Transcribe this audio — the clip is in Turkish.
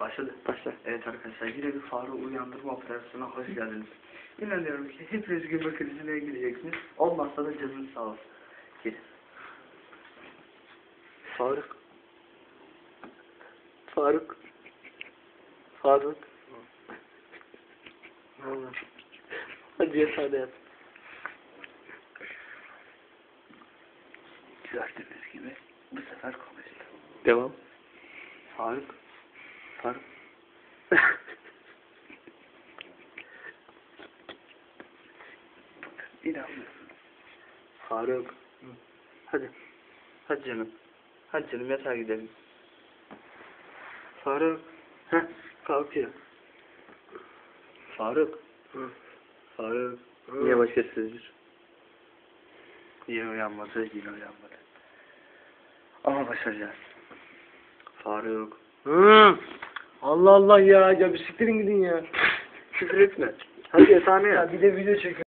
Başladı. Başla. Evet arkadaşlar yine bir fare uyandırma operasyonuna hoş geldiniz. İnanıyorum ki hepiniz gülme krizine gireceksiniz. Olmazsa da canınız sağ olsun. Gelin. Faruk. Faruk. Faruk. Ne oldu? Hadi yatağına yat. Gördüğünüz gibi bu sefer konuştu. Devam. Faruk. Faruk. İnanmıyorsun. Faruk. Hadi. Hadi canım. Hadi canım yatağa gidelim. Faruk. Heh, kalkıyor. Faruk. Faruk. Niye başka sözcük? Yine uyanmadı, yine uyanmadı. Ama başaracağız. Faruk. Allah Allah ya. Ya bir siktirin gidin ya. Küfür etme. Hadi yatağına yat. Ya bir de video çekiyor.